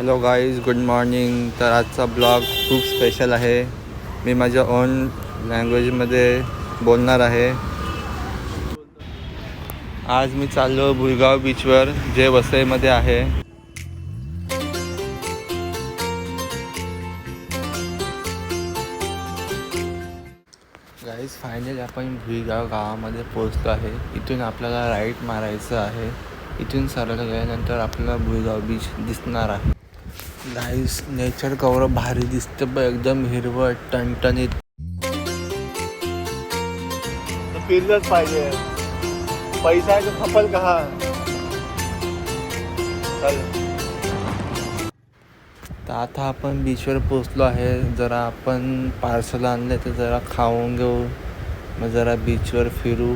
Hello guys good morning तर आजचा blog खूप स्पेशल आहे. मी माझ्या ओन लँग्वेजमध्ये बोलणार आहे. आज मी चाललो भुईगाव बीचवर जे वसईमध्ये आहे. गाईज फायनली आपण भुईगाव गावामध्ये पोचलो आहे. इथून आपल्याला राईट मारायचं आहे. इथून सरळ गेल्यानंतर आपल्याला भुईगाव बीच दिसणार आहे. गाईस नेचर कवर भारी दिसतं बघ एकदम हिरवट टणटणीत. फिरलंच पाहिजे. पैसा आहे तर खपल का तर आता आपण बीचवर पोचलो आहे. जरा आपण पार्सल आणले तर जरा खाऊन घेऊ. मग जरा बीचवर फिरू.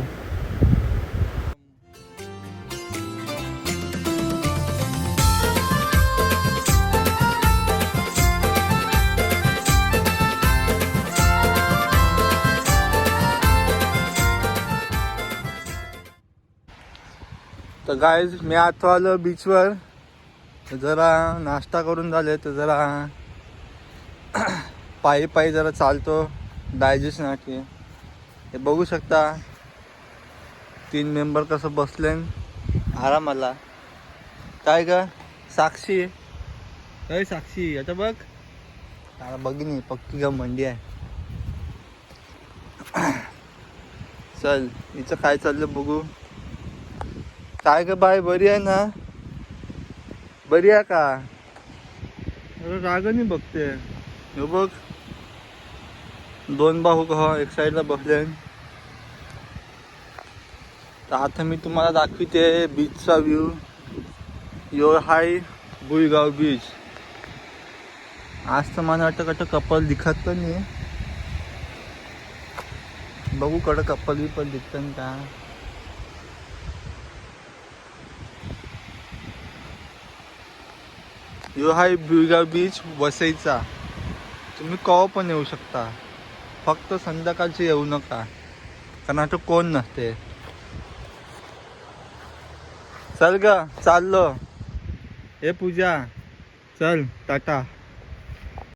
तर गायज मी आता आलो बीचवर जरा नाश्ता करून झाले तर जरा पायी पायी जरा चालतो डायजेशनसाठी हे बघू शकता तीन मेंबर कसं बसले आरामाला काय ग? साक्षी? अय साक्षी आता बघ. आता बघिनी पक्की का मंडी आहे. चल हिचं काय चाललं बघू. काय ग बाय बरी आहे ना बरी आहे का रागाने बघते हे। बघ दोन भाऊ का एक साईडला बसले तर आता मी तुम्हाला दाखवते बीचचा व्ह्यू यो हाय भुईगाव बीच आज तर मला वाटतं कटं कपल दिखत पण नाही. बघू कडं कपल बिपल दिसतं का. यो हाय भुईगाव बीच वसईचा. तुम्ही कवा पण येऊ शकता. फक्त संध्याकाळचे येऊ नका. कारण आता कोण नसते. चल ग चाललो. हे पूजा चल टाटा.